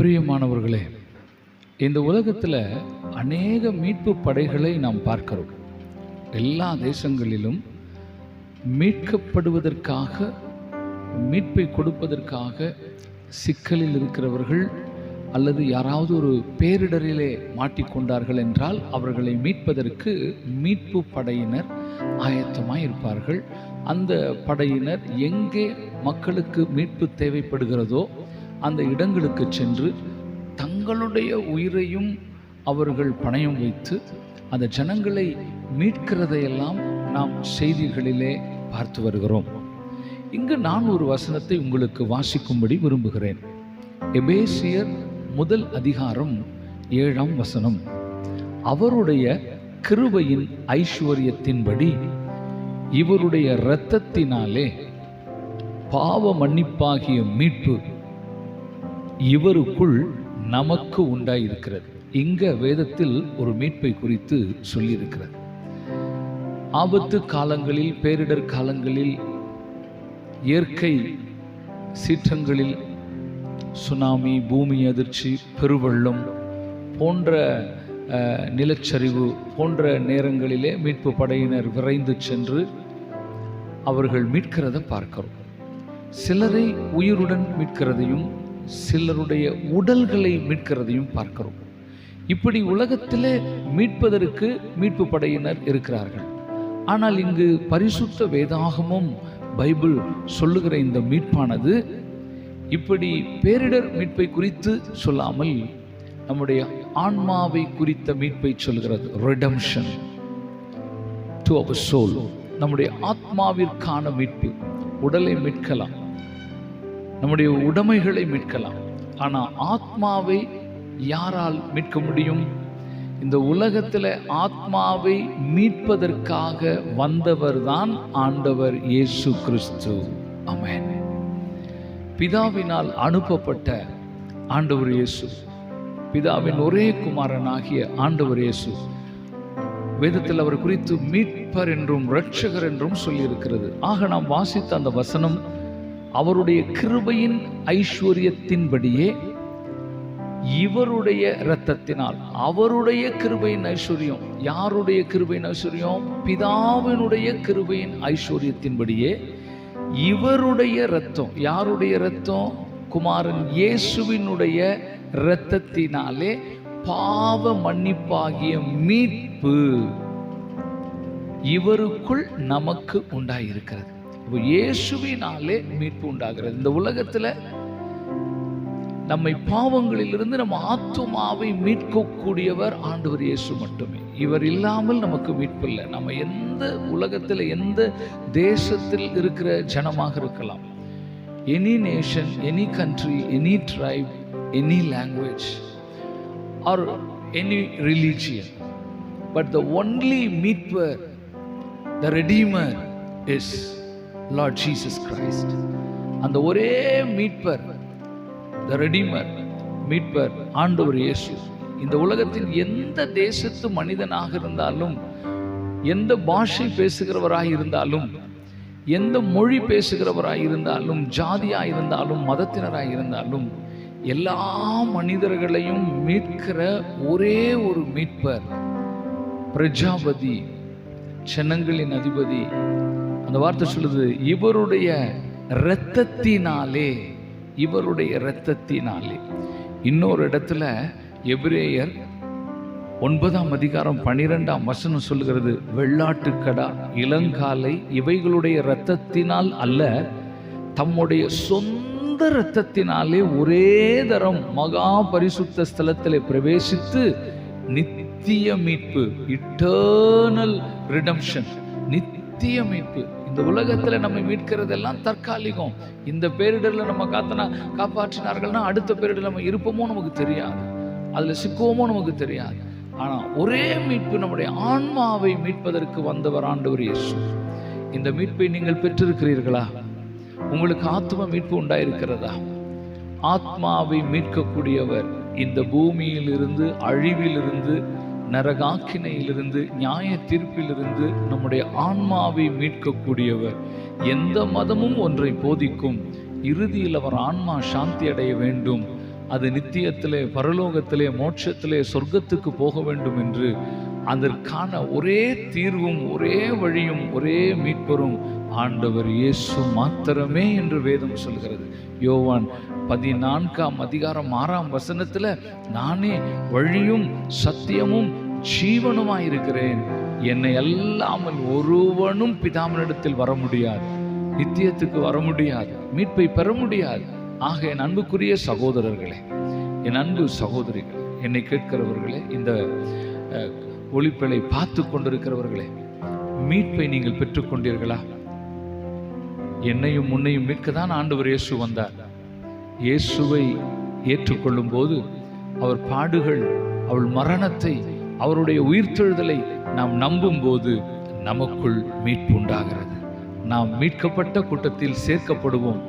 பிரியமானவர்களே இந்த உலகத்தில் அநேக மீட்பு படைகளை நாம் பார்க்கிறோம். எல்லா தேசங்களிலும் மீட்கப்படுவதற்காக மீட்பை கொடுப்பதற்காக சிக்கலில் இருக்கிறவர்கள் அல்லது யாராவது ஒரு பேரிடரிலே மாட்டிக்கொண்டார்கள் என்றால் அவர்களை மீட்பதற்கு மீட்பு படையினர் ஆயத்தமாக இருப்பார்கள். அந்த படையினர் எங்கே மக்களுக்கு மீட்பு தேவைப்படுகிறதோ அந்த இடங்களுக்கு சென்று தங்களுடைய உயிரையும் அவர்கள் பணயம் வைத்து அந்த ஜனங்களை மீட்கிறதையெல்லாம் நாம் செய்திகளிலே பார்த்து வருகிறோம். இங்கு நான் ஒரு வசனத்தை உங்களுக்கு வாசிக்கும்படி விரும்புகிறேன். எபேசியர் முதல் அதிகாரம் ஏழாம் வசனம். அவருடைய கிருபையின் ஐஸ்வர்யத்தின்படி இவருடைய இரத்தத்தினாலே பாவ மன்னிப்பாகிய மீட்பு இவருக்குள் நமக்கு உண்டாயிருக்கிறது. இங்க வேதத்தில் ஒரு மீட்பை குறித்து சொல்லியிருக்கிறது. ஆபத்து காலங்களில் பேரிடர் காலங்களில் இயற்கை சீற்றங்களில் சுனாமி பூமி அதிர்ச்சி பெருவெள்ளம் போன்ற நிலச்சரிவு போன்ற நேரங்களிலே மீட்பு படையினர் விரைந்து சென்று அவர்கள் மீட்கிறத பார்க்கிறோம். சிலரை உயிருடன் மீட்கிறதையும் சிலருடைய உடல்களை மீட்கிறதையும் பார்க்கிறோம். இப்படி உலகத்தில் மீட்பதற்கு மீட்பு படையினர் இருக்கிறார்கள். ஆனால் இங்கு பரிசுத்த வேதாகமும் பைபிள் சொல்லுகிற இந்த மீட்பானது இப்படி பேரிடர் மீட்பை குறித்து சொல்லாமல் நம்முடைய ஆன்மாவை குறித்த மீட்பை சொல்கிறது ரிடம்ஷன் டு அவர் சோல் நம்முடைய ஆத்மாவிற்கான மீட்பு. உடலை மீட்கலாம். நம்முடைய உடைமைகளை மீட்கலாம். ஆனால் ஆத்மாவை யாரால் மீட்க முடியும்? இந்த உலகத்தில் ஆத்மாவை மீட்பதற்காக வந்தவர் தான் ஆண்டவர் இயேசு கிறிஸ்து. அமேன் பிதாவினால் அனுப்பப்பட்ட ஆண்டவர் இயேசு பிதாவின் ஒரே குமாரனாகிய ஆண்டவர் இயேசு வேதத்தில் அவர் குறித்து மீட்பர் என்றும் ரட்சகர் என்றும் சொல்லியிருக்கிறது. ஆக நாம் வாசித்த அந்த வசனம் அவருடைய கிருபையின் ஐஸ்வர்யத்தின்படியே இவருடைய இரத்தத்தினால் அவருடைய கிருபையின் ஐஸ்வர்யம் யாருடைய கிருபையின் ஐஸ்வர்யம்? பிதாவினுடைய கிருபையின் ஐஸ்வர்யத்தின்படியே இவருடைய இரத்தம் யாருடைய இரத்தம்? குமாரன் இயேசுவினுடைய இரத்தத்தினாலே பாவ மன்னிப்பாகிய மீட்பு இவருக்குள் நமக்கு உண்டாயிருக்கிறது. இயேசுவினாலே மீட்பு உண்டாகிறது. இந்த உலகத்தில் நம்மை பாவங்களிலிருந்து நம்ம ஆத்துமாவை மீட்கக்கூடியவர் ஆண்டவர் இயேசு மட்டுமே. இவர் இல்லாமல் நமக்கு மீட்பு இல்லை. நம்ம எந்த உலகத்தில் எந்த தேசத்தில் இருக்கிற ஜனமாக இருக்கலாம். Any nation any country any tribe any language or any religion but the only மீட்பர் the redeemer is Lord Jesus Christ அந்த ஒரே மீட்பர் த ரெடிமர் மீட்பர் ஆண்டவர் இயேசு. இந்த உலகத்தின் எந்த தேசத்து மனிதனாக இருந்தாலும் எந்த பாஷை பேசுகிறவராக இருந்தாலும் எந்த மொழி பேசுகிறவராக இருந்தாலும் ஜாதியாக இருந்தாலும் மதத்தினராக இருந்தாலும் எல்லா மனிதர்களையும் மீட்கிற ஒரே ஒரு மீட்பர் பிரஜாபதி ஜனங்களின் அதிபதி அந்த வார்த்தை சொல்லுது இவருடைய இரத்தத்தினாலே இவருடைய இரத்தத்தினாலே. இன்னொரு இடத்துல எபிரேயர் ஒன்பதாம் அதிகாரம் பனிரெண்டாம் வசனம் சொல்லுகிறது வெள்ளாட்டுக்கடா இளங்காலை இவைகளுடைய இரத்தத்தினால் அல்ல தம்முடைய சொந்த இரத்தத்தினாலே ஒரே தரம் மகா பரிசுத்த ஸ்தலத்தில் பிரவேசித்து நித்திய மீட்பு இட்டர்னல் ரிடம்ஷன் நித்திய மீட்பு இந்த உலகத்தில் நம்ம மீட்கிறதெல்லாம் தற்காலிகம். இந்த பேரிடரில் நம்ம காத்தனா காப்பாற்றினார்கள்னா அடுத்த பேரிடர் நம்ம இருப்போமோ நமக்கு தெரியாது. அதில் சிக்குவோமோ நமக்கு தெரியாது. ஆனால் ஒரே மீட்பு நம்முடைய ஆன்மாவை மீட்பதற்கு வந்தவர் ஆண்டவர் இயேசு. இந்த மீட்பை நீங்கள் பெற்றிருக்கிறீர்களா? உங்களுக்கு ஆத்ம மீட்பு உண்டாயிருக்கிறதா? ஆத்மாவை மீட்கக்கூடியவர் இந்த பூமியிலிருந்து அழிவிலிருந்து நரகாக்கினையிலிருந்து நியாய தீர்ப்பிலிருந்து நம்முடைய ஆன்மாவை மீட்கக்கூடியவர். எந்த மதமும் ஒன்றை போதிக்கும். இறுதியில் அவர் ஆன்மா சாந்தி அடைய வேண்டும். அது நித்தியத்திலே பரலோகத்திலே மோட்சத்திலே சொர்க்கத்துக்கு போக வேண்டும் என்று அதற்கான ஒரே தீர்வும் ஒரே வழியும் ஒரே மீட்பரும் ஆண்டவர் இயேசு மாத்திரமே என்று வேதம் சொல்கிறது. யோவான் பதினான்காம் அதிகாரம் ஆறாம் வசனத்தில் நானே வழியும் சத்தியமும் ஜீவனுமாயிருக்கிறேன் என்னை அல்லாமல் ஒருவனும் பிதாமனிடத்தில் வர முடியாது. நித்தியத்துக்கு வர முடியாது. மீட்பை பெற முடியாது. ஆக என் அன்புக்குரிய சகோதரர்களே என் அன்பு சகோதரிகள் என்னை கேட்கிறவர்களே இந்த ஒளிப்பலை பார்த்து கொண்டிருக்கிறவர்களே மீட்பை நீங்கள் பெற்றுக்கொண்டீர்களா என்னையும் முன்னையும் மீட்க தான் ஆண்டவர் இயேசு வந்தார். இயேசுவை ஏற்றுக்கொள்ளும் போது அவர் பாடுகள் அவள் மரணத்தை அவருடைய உயிர்த்தெழுதலை நாம் நம்பும் போது நமக்குள் மீட்பு உண்டாகிறது நாம் மீட்கப்பட்ட கூட்டத்தில் சேர்க்கப்படுவோம்.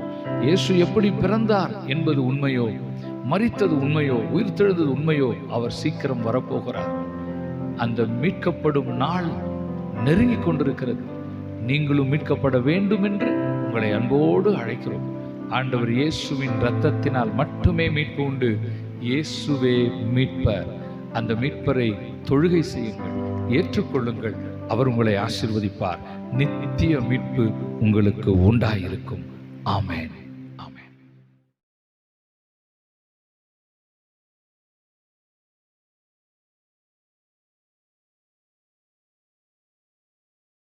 இயேசு எப்படி பிறந்தார் என்பது உண்மையோ மறித்தது உண்மையோ உயிர்த்தெழுந்தது உண்மையோ அவர் சீக்கிரம் வரப்போகிறார். அந்த மீட்கப்படும் நாள் நெருங்கிக் கொண்டிருக்கிறது. நீங்களும் மீட்கப்பட வேண்டும் என்று உங்களை அன்போடு அழைக்கிறோம். ஆண்டவர் இயேசுவின் இரத்தத்தினால் மட்டுமே மீட்பு உண்டு. இயேசுவே மீட்பர். அந்த மீட்பரை தொழுகை செய்யுங்கள் ஏற்றுக்கொள்ளுங்கள். அவர் உங்களை ஆசிர்வதிப்பார். நித்திய மீட்பு உங்களுக்கு உண்டாயிருக்கும். ஆமேன்.